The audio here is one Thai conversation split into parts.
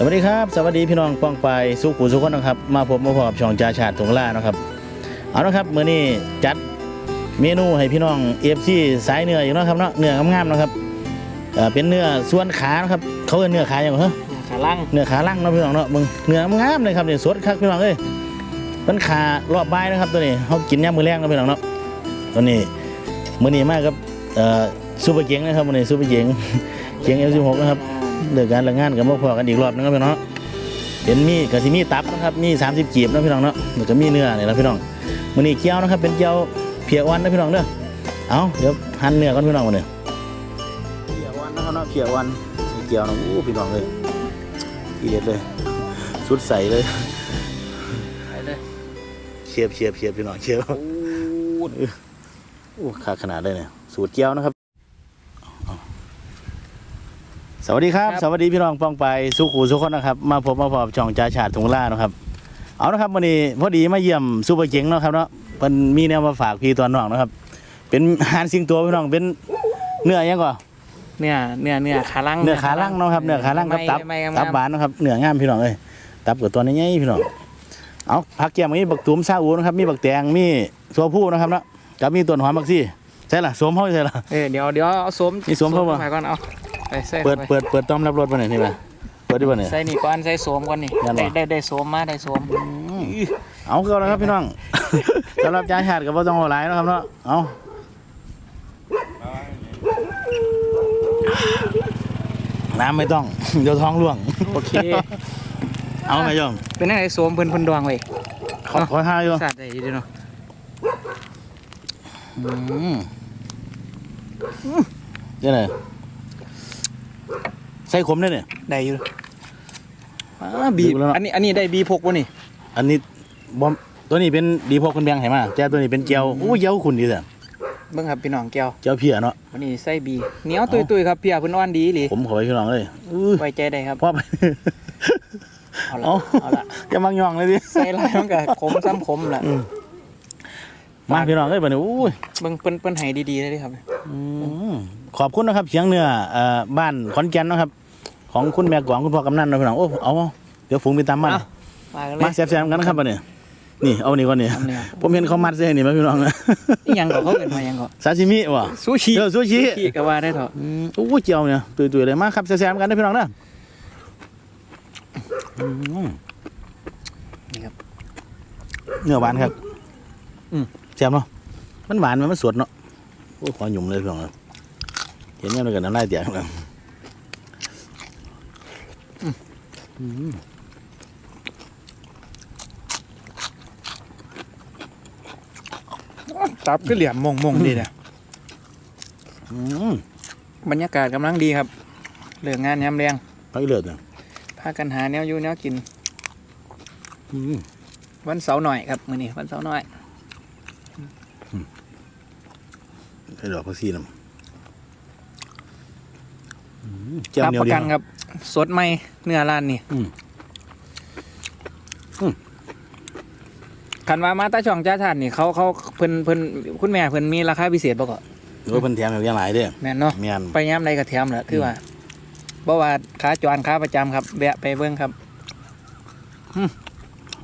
สวัสดีครับ สวัสดีพี่น้องป้องไปสุขุสุขคนนะครับ มาพบมาพบกับช่องจ่าชาติถงล่านะครับ เอาละครับมื้อนี้จัดเมนูให้พี่น้องเอฟซีสายเนื้ออยู่เนาะครับเนาะเนื้องามๆเนาะครับเอ่อเป็นเนื้อส่วนขานะครับเขาเรียกเนื้อขาอย่างเหรอขาล่างเนื้อขาล่างเนาะพี่น้องเนาะมึงเนื้องามเลยครับเนี่ยสดคักพี่น้องเอ้ยเป็นขารอบบ่ายนะครับตัวนี้เขากินย่างมือแรงเนาะพี่น้องเนาะตัวนี้มื้อนี้มากครับเอ่อซูเปอร์เจ๋งนะครับมื้อนี้ซูเปอร์เจ๋งเจ๋งเอฟซีหกนะครับ เลิกการเลิกงานกับมาพอกันอีกรอบนึงครับพี่น้องเป็นมีกะสิมีตับนะครับมี 30กีบนะพี่น้องเนาะแล้วก็มีเนื้อนี่นะพี่น้องมื้อนี้เกี๊ยวนะครับ เป็นเกี๊ยวเพียวันนะพี่น้องเด้อเอาเดี๋ยวหั่นเนื้อก่อนพี่น้องมื้อนี้เพียวันนะครับเนาะเพียวันสีเกี๊ยวนะโอ้พี่น้องเลยทีเด็ดเลยสุดใสเลยไปเลยเชียบเชียบเชียบพี่น้องเชียบโอ้โอ้ขาขนาดเลยเนี่ยสูตรเกี๊ยวนะครับ สวัสดีครับ สวัสดีพี่น้องป้องไปสุขูสุขคนนะครับ มาพบมาพบกับช่องจ่าชาติถุงล่านะครับ เอานะครับวันนี้พอดีมาเยี่ยมซูเปอร์เจ๋งเนาะครับเนาะเพิ่นมีแนวมาฝากพี่ตัวน้องนะครับ เป็นอาหารสิงตัวพี่น้องเป็นเนื้อหยังก่อเนื้อเนื้อเนื้อขาล่างเนื้อขาล่างเนาะครับเนื้อขาล่างกับตับไม่ไม่ตับบานเนาะครับเนื้องามพี่น้องเอ้ยตับกับตัวนี้ใหญ่ๆพี่น้องเอาผักแก้มมีบักตูมซาอูนะครับมีบักแตงมีตัวผู้นะครับเนาะกับมีต้นหอมบักซี่ใช่ล่ะสวมเฮาใช่ล่ะเออเดี๋ยวเดี๋ยวเอาสวมนี่สวมเข้ามาไปก่อนเอา ไปใส่เปิดไปเปิดเปิดต้อมรับรถมาหน่อยนี่มาเปิดได้ป่ะเนี่ย ใส่นี่ก่อนใส่สวมก่อนนี่งั้นเหรได้อได้ได้สวมมาได้สวมเอาเข้าแล้วครับพี่น้อง สำหรับจานชาติก็บ่ต้องเอาหลายนะครับเนาะเอาน้ำไม่ต้อง เดี๋ยวท้องร่วง โอเค เอาไหมโยมเป็นยังไงสวมเพิ่นเพิ่นดวงไว้ขอขอท่าอยู่สัตว์ได้อยู่เด้อเนาะอืมเดี๋ยวไหน ใส่ขมได้เนี่ย ได้อยู่อ่าบีดูแล้วเนาะอันนี้อันนี้ได้บีพกวะนี่อันนี้บอมตัวนี้เป็นดีพอคนแบงให้มาแต่ตัวนี้เป็นเจียวอู้เจียวขุนดีแต่เบิ่งครับพี่น้องแก้วเจียวเพียเนาะ วันนี้ใส่บีเหนียวตุยๆครับเพียเพิ่นอ่อนดีอีหลีผมขอไปพี่น้องเลยอื้อไว้ใจได้ครับพ่อไป เอาละเอา เอาละจะมังยองเลยดิใส่ลายมันก็ขมซ้ำขมล่ะมาพี่น้องเอ้ยบัดนี้อู้ยเบิ่งเปิ้นเปิ้นให้ดีๆเลยเด้อครับ อืมขอบคุณนะครับเสียงเนื้อเอ่อบ้านขอนแก่นเนาะครับ ของคุณแม่กวางคุณพ่อกำนันเนาะพี่น้องโอ้เอาเอาเดี๋ยวฝูงไปตามมันเอามากันเลยมาแซ่บๆกันนะครับบัดนี้นี่เอานี่ก่อนนี่ทำเนี่ยผมเห็นเขามัดเส้นนี่มาพี่น้องนะนี่ยังก็เขาเอิ้นมายังก็ซาชิมิวะซูชิเออซูชิชิก็ว่าได้เถอะอืมอู้เจียวเนี่ยตุยๆเลยมาครับแซ่บๆกันนะพี่น้องนะอืมนี่ครับเนื้อหวานครับอืมแซ่บเนาะมันหวานมันมันสดเนาะโอ้ขอหยุ่มเลยพี่น้องนะเห็นยังไงกันน้ำลายเตียกแล้วอืม ตับก็เหลี่ยมมงมงดีเนี่ยอืมบรรยากาศกำลังดีครับเลิกงานยามแรงพักเลือดเนี่ยพากันหาแนวอยู่แนวกินอืมวันเสาร์หน่อยครับมื้อนี้วันเสาร์หน่อยไอ้ดอกพักซีน้ำอืมเจียวรับเหนียปวระดีกันเนาะครับ สดใหม่เนื้อร้านนี่อืมอืมคันว่ามาตาช่องจ้าชาตินี่เขาเขาเพิ่นเพิ่นคุณแม่เพิ่นมีราคาพิเศษบ่ก็โอ้ยเพิ่นแถมอย่างหลายเด้อแม่นเนาะแม่นไปยามใดก็แถมแหละคือว่าบ่ว่าขาจรขาประจำครับแวะไปเบิ่งครับ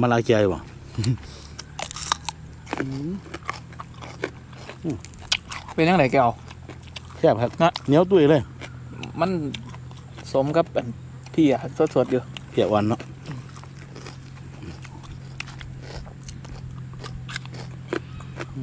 มาลาเจียวบ่เป็นจังไดแกเอาแซ่บครับนะเหนียวตุ้ยเลย มัน สมกับอันพี่อะสดๆอยู่เพียวันเนาะอื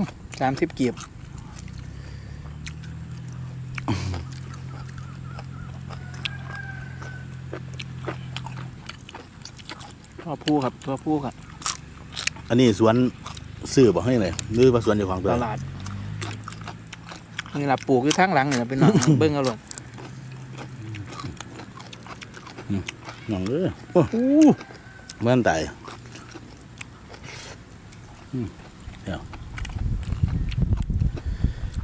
มสามสิบกีบตัวผู้ครับตัวผู้ครับ อันนี้สวนซื้อบ่ให้เลยหรือว่าสวนเจ้าของตัวตลาดนี่ล่ะปลูกอยู่ทางหลังนี่ล่ะเป็นหนองเบิ่งเอาหลด น้องเอ้ยโอ้เหมือนตายอืมเดี๋ยว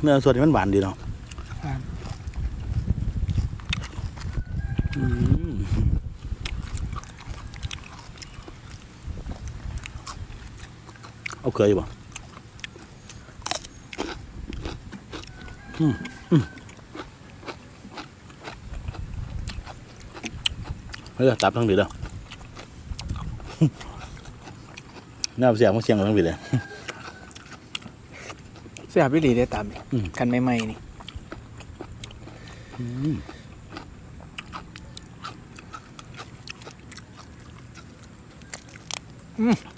เนื้อสดนี่มันหวานดีเนาะอืมเอาเคยบ่อืมอืม เออตับทั้งผิดแล้วน่าเสียงมันเสียงทั้งผิดเลยเสียบิลีได้ตามนี่อืมคันใหม่ๆนี่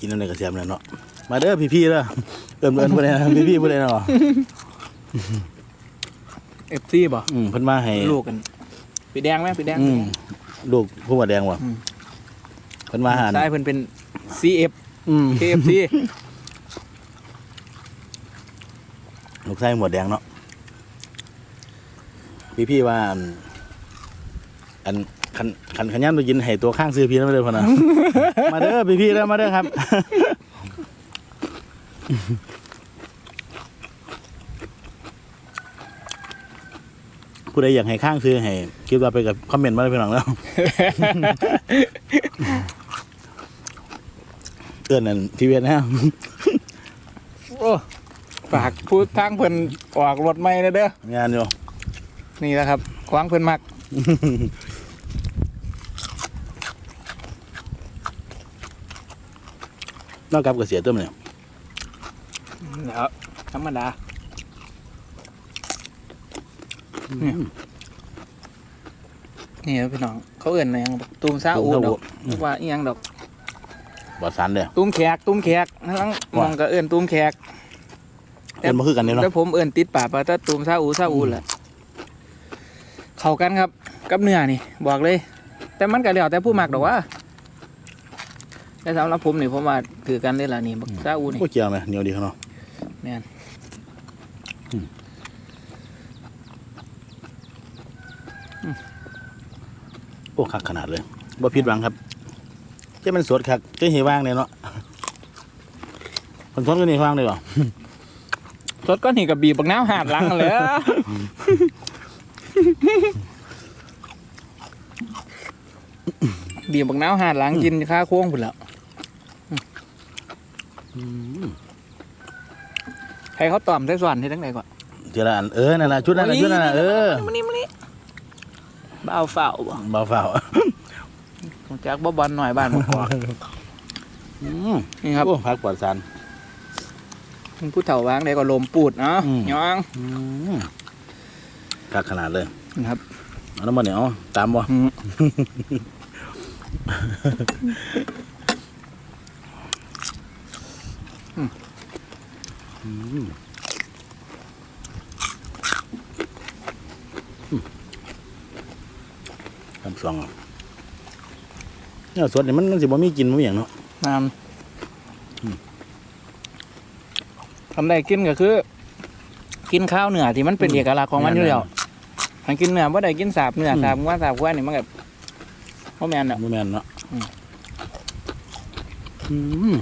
กินอะไรกับเสียมเลยเนาะมาเด้อพี่ๆเด้อเอิ้นเอิ้นบ่ได้นะพี่ๆบ่ได้นะหรอเอฟซีบ่อืมเพิ่นมาให้ลูกกันปีแดงไหมปีแดงอืม ลูกผู้ว่าแดงว่ะอืม เพิ่นมาหาใช่เพิ่นเป็น CF อืม KFC ลูกชายหมวดแดงเนาะพี่ๆว่าอันอันคันคันขันย่ำตัวยินให้ตัวข้างซื้อพี่แล้วมาเด้อพ่อนะ มาเด้อพี่ๆเด้อมาเด้อครับ ผู้ใดอยากให้ข้างซื้อให้คลิปเราไปกับคอมเมนต์มาเลยพี่น้องแล้ว เตือนนั่นทีเวียนนะโอ้ฝากพูดทางเพิ่นออกรถใหม่เลยเด้อ งานอยู่นี่แหละครับขวางเพิ่นมัก นอกกับกระเสียเติมเนี่ยแล้วธรรมดา นี่ครับพี่น้อง เขาเอื่นอะไรยังบอกตูมซาอูดอกนึกว่าอีหยังดอกบอดสันเด้อตูมแขกตูมแขกทั้งมองก็เอื่นตูมแขกเอินมาคือกันเนี่ยเนาะแต่ผมเอื่นติดปากว่าถ้าตูมซาอูซาอูแหละเข้ากันครับ กับเนื้อนี่ บอกเลย แต่มันก็แล้วแต่ผู้มักดอกว่าแต่สำหรับผมนี่ผมว่าถือกันเลยล่ะนี่บักซาอูนี่โอ้เกี่ยวไหมเหนียวดีเขาเนาะแม่น อืม โอ้คักขนาดเลยบ่ผิดหวังครับเจ้ามันสดคักเจ้าเฮว่างเลยเนาะคนทนก็นี่ว่างเลยเหรอสดก้อนหินกับบีบบักน้ำหาดหลังกันเลยบีบบักน้ำหาดหลังกินข้าโค้งพุ่นแล้วใครเขาตอมใส่ส่วนที่ทั้งไหนก่อนเทีละอันเออนั่นแหละชุดนั้นน่ะชุดนั้นน่ะเออมานี่มานี่ บ้าวเฝ้าบ่เบาเฝ้าของจักบ่บอลหน่อยบ้านบ่กอกอืมนี่ครับโอ้พักปลอดสาร ผู้เฒ่าวางได้ก็ลมปูดเนาะอืม ยองอืมคักขนาดเลยนะครับ เอาน้ำมันเหนียวตามบ่อืม ทำสองเอาเนี่ยสดนี่มันมันสิบ่มีกินบ่มีหยังเนาะน้ำทำได้กินก็คือ กินข้าวเนื้อที่มันเป็นเอกลักษณ์ของมันอยู่แล้วมันกินเนื้อว่าได้กินสาบเนื้อสาบว่าสาบว่านี่มันแบบพ่อแม่นเนาะบ่แม่นเนาะอืมอืม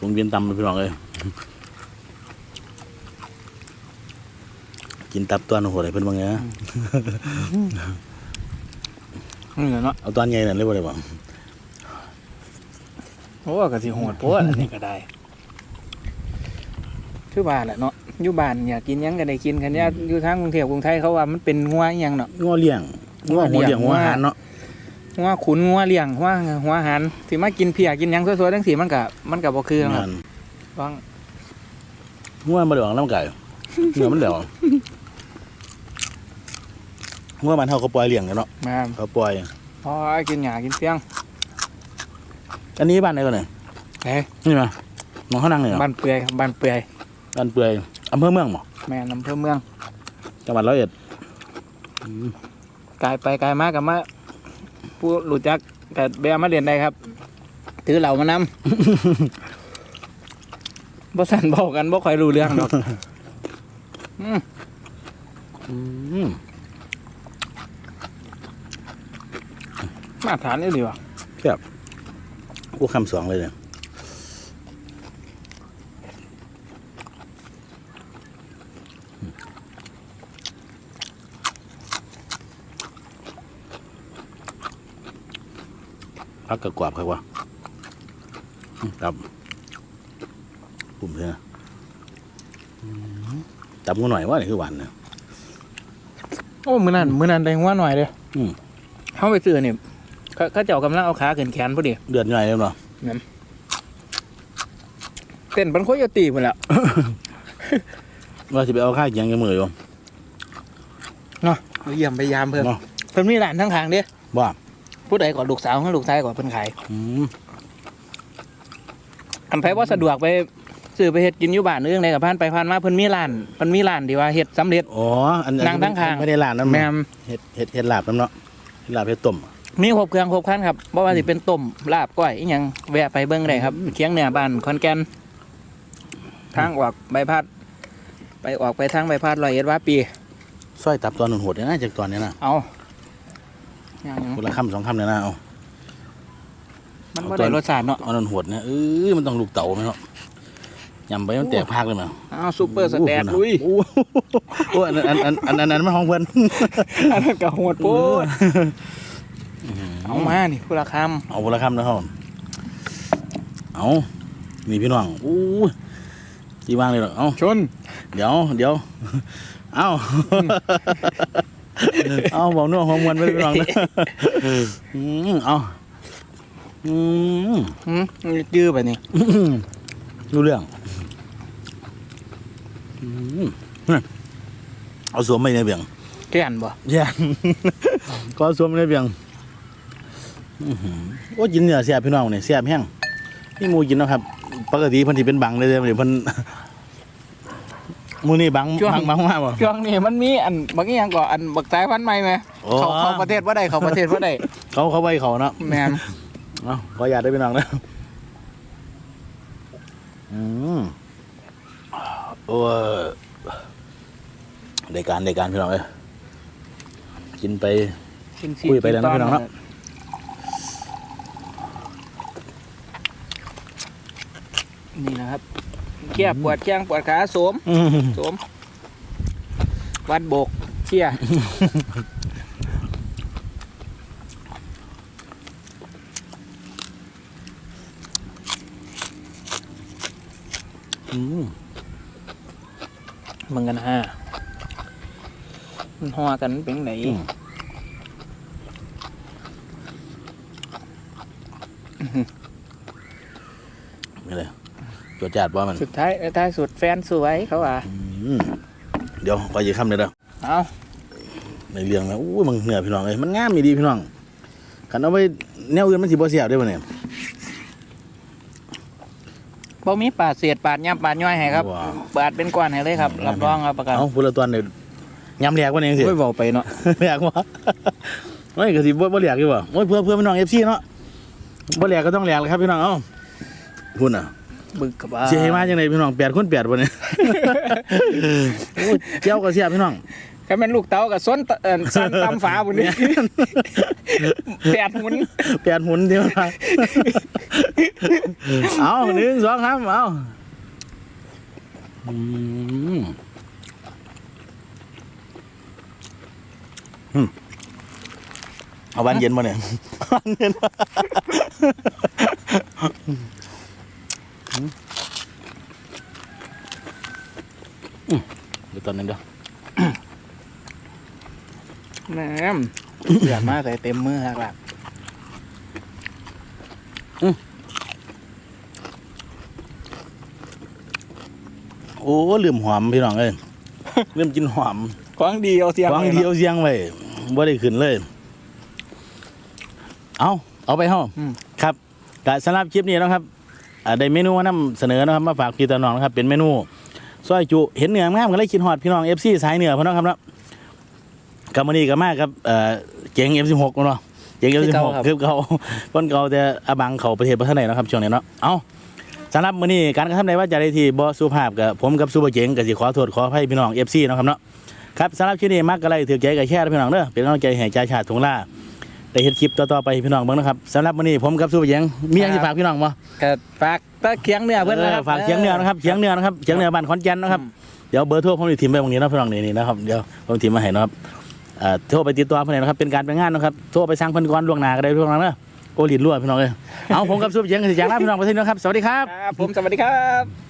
ลงเวียนตำเลยพี่น้องเอ้ย กินตับตัวโหดให้เพิ่นบ่ไงนะเนื้อเนาะเอาตอนใหญ่นั่นเลยบ่ได้บ่โอ้ก็สิโหดโพดอันนี้ก็ได้ คือบ้านแหละเนาะอยู่บ้านอยากกินหยังก็ได้กินคันนี้อยู่ทางกรุงเทพกรุงไทยเขาว่ามันเป็นงัวอหยังเนาะงัวเลี้ยงงัวหัวเลี้ยงงัหัววเลี้ยงอหารเนาะงัวขุนงัวเลี้ยงงัวหัวหันสิมากินเพียกินหยังสวยๆทั้งสีมันก็มันก็บ่คือคงารับนฟังงัวบ่ได้ออกน้ำไก่เนื้อมันเหล วงัวมันเฮาก็ปล่อยเลี้ยงกันเนาะมาเขาปล่อย พอกินหญ้ากินเฟียง อันนี้บ้านไหนก่อนเนี่ยเอ้ยนี่มาน้องเขานั่งเนี่ยบ้านเปื่อยครับบ้านเปื่อยบ้านเปื่อยอำเภอเมืองบ่แม่นำเภอเมืองจังหวัดร้อยเอ็ดกายไปกายมากับมาผู้รู้จักกับแบมาเรียนได้ครับ ถือเหล่ามานำ บ่สั่นบอกกันบ่ค่อยรู้เรื่องดอกอืมอืม มาตรฐานนี่ดีว่ะกูคำสองเลยเนี่ยพักกระกวาบครับวะอืมครับปุ่มเพื่อจับงูหน่อยว่านี่คือหวานเนี่ยโอ้ มื้อนั้นมื้อนั้นได้หัวหน่อยเด้ออืมเขาไปซื้อเนี่ย เขาเขาเจ้ากำลังเอาขาขึ้นแขนพอดีเดือดหน่อยเลยเนาะเต้นเป็นโคโยตีหมดแล้ว ว่าสิไปเอาข้าวเกียงกับมืออยู่เยี่ยมพยายามเพิ่มเนาะเพิ่นมีร้านทั้งทางเด้ว่าผู้ใดก่อนลูกสาวให้ลูกชายก่อนเพิ่นขายอืมอันไผว่าสะดวกไปซื้อไปเฮ็ดกินอยู่บ้านเรื่องใดกับผ่านไปผ่านมาเพิ่นมีร้านเพิ่นมีร้านที่ว่าเฮ็ดสำเร็จ อ๋ออันนั่งทั้งข้าง ไม่ได้ลาดน้ำแม่มเห็ดเห็ดเห็ดลาบน้ำเนาะเห็ดลาบเห็ดต้ม มีครบเครื่องครบครันครับบ่ว่าสิเป็นต้มลาบก้อยอีหยังแวะไปเบิ่งได้ครับเคียงเหนือบ้านขอนแก่นทางออกใบพัด ไปออกไปทางใบพัดร้อยเอ็ดว่าปีซอยตับตอนหนุนโหดเนี่ยนะจากตอนเนี้ยนะเอาอย่างคนละคำสองคำเนี่ยนะเอามันบ่ได้รสชาติเนาะเอาหนุนโหดเนี่ยเออมันต้องลูกเต๋าไหมเนาะยำไปมันแตกพากเลยมั้ยเอาซุปเปอร์สแตนลุยโอ้โหโอ้อันนั้นอันอันอันอันนั้นมันของเพิ่นอันนั้นก็โหดโพด เอามานี่ผู้ละคเอาคนละคำนะครับ เอานี่พี่น้องอู้จีวางเลยหรอกเอาำชน เดี๋ยวเดี๋ยวเอาเอาบอกนัวหัวมวนไปพี่น้องนะอืมเอาอืมหืมยื้อไปนี่รู้เรื่องอืมเอาสวมไม่ในเบียงแก่นบ่แย่ก็สวมไม่ในเบียงอื้อหือ โอ้กินเนื้อเสียบพี่น้องเนี่ยเสียบแห้งนี่หมูกินเนาะครับปกติเพันธิเป็นบังเลยเด้อเดี๋ยวเพันหมูนี่บังบังบังมากบ่ ช่วงนี้มันมีอันบางอย่างก็อันบักสายพันธุ์ใหม่ไหมโอ้เขาเขาประเทศว่าใดเขาประเทศว่าใดเขาเขาไว้เขาเนาะแมนเอาขออยากได้พี่น้องนะอืมโอ้ยได้การได้การพี่น้องเอ้ยกินไป คุยไปแล้วนะพี่น้องเนาะ นี่นะครับเคียปวดแข้งปวดขาโสมอืมโสมวัดโบกเคียอืมมึงกันฮะมันหัวกันเป็นไหนนี่เลย จวดจัดว่ามันสุดท้ายท้ายสุดแฟนสวยเขาว่าอืมเดี๋ยวขอยีคำเลยเด้อเอาในเรื่องนะอู้ยมึงเหนือพี่น้องเอ้ยมันงามมีดีพี่น้องขันเอาไปแนวอื่นมันสิบ่เสียบได้บ่เนี่ยบ่มีปาดเศษปาดย่ำปาดย่อยให้ครับว้าวปาดเป็นก้อนให้เลยครับรับรองครับประกันเอาพูดละตอนเดี๋ยวยำแหลกว่านี่สิไม่บอกไปเนาะไม่อยากว่าไม่ก็สิบ่บ่แหลกอยู่บ่โอ้ยเพื่อเพื่อพี่น้อง FC เนาะบ่แหลกก็ต้องแหลกเลยครับพี่น้องเอ้าพุ่นน่ะ บึกกับว่าสิให้มาจังไดพี่น้อง8คน8บ่เนี่ยโอ้ยเจ้าก็เสียบพี่น้องแค่เป็นลูกเต้ากับส้นตเอ่อสันตำฝาบุญนี่แปดหมุนแปดหุ่นเดียวนะเอาหนึ่งสองครับเอาอืมอืมเอาวันเย็นมาเนี่ยวันเย็นมาอืม เดี๋ยวตอนนั้นเดี๋ยวแหมเดือดมากใส่เต็มมือหักหลักโอ้ลืมหอมพี่น้องเอ้ยลืมกินหอมควางดีเอาเสียงวางไว้เดียวเสียงไว้บ่ได้ขึ้นเลย เอาเอาไปห้องอืมครับแต่สำหรับคลิปนี้นะครับอ่าได้เมนูมานำเสนอนะครับมาฝากพี่ตาน้องนะครับ เป็นเมนู ซอยจุเห็นเนื้องามก็เลยคิดฮอดพี่น้อง FC สายเหนือพี่น้องครับเนาะกับมื้อนี้ก็มาครับเอ่อเจ๋ง F16 เนาะเจ๋ง F16 คือเก่าคนเก่าแต่อบังเขาประเทศประเทศไหนเนาะครับช่วงนี้เนาะเอาสำหรับมื้อนี้การกระทำใดว่าจะได้ที่บ่สุภาพกับผมกับซูเปอร์เจ๋งก็สิขอโทษขออภัยพี่น้อง FC เนาะครับเนาะครับสำหรับคลิปนี้มักกะไรถือใจกับแช่พี่น้องเด้อเป็นกำลังใจให้ใจาชาติทงล่า ได้เห็นคลิปต่อๆไปให้พี่น้องเบิ่งนะครับสำหรับวันนี้ผมกับสู้เสียงมีอย่างที่ฝากพี่น้องบ่ก็ฝากตะเคียงเนื้อเพื่อนนะครับเออฝากเสียงเหนือนะครับเสียงเหนือนะครับเสียงเหนือบ้านขอนแก่นนะครับเดี๋ยวเบอร์โทรผมจะถิ่มไปตรงนี้นะพี่น้องนี่นี่นะครับเดี๋ยวผมถิ่มมาให้นะครับเอ่อโทรไปติดต่อเพิ่นเลยนะครับเป็นการเป็นงานนะครับโทรไปสั่งเพิ่นก่อนล่วงหน้าก็ได้พี่น้องเด้อโอลิดรั่วพี่น้องเอ้ยเอาผมกับสู้เสียงกับเสียงลาพี่น้องไปที่นี่นะครับสวัสดีครับครับผมสวัสดีครับ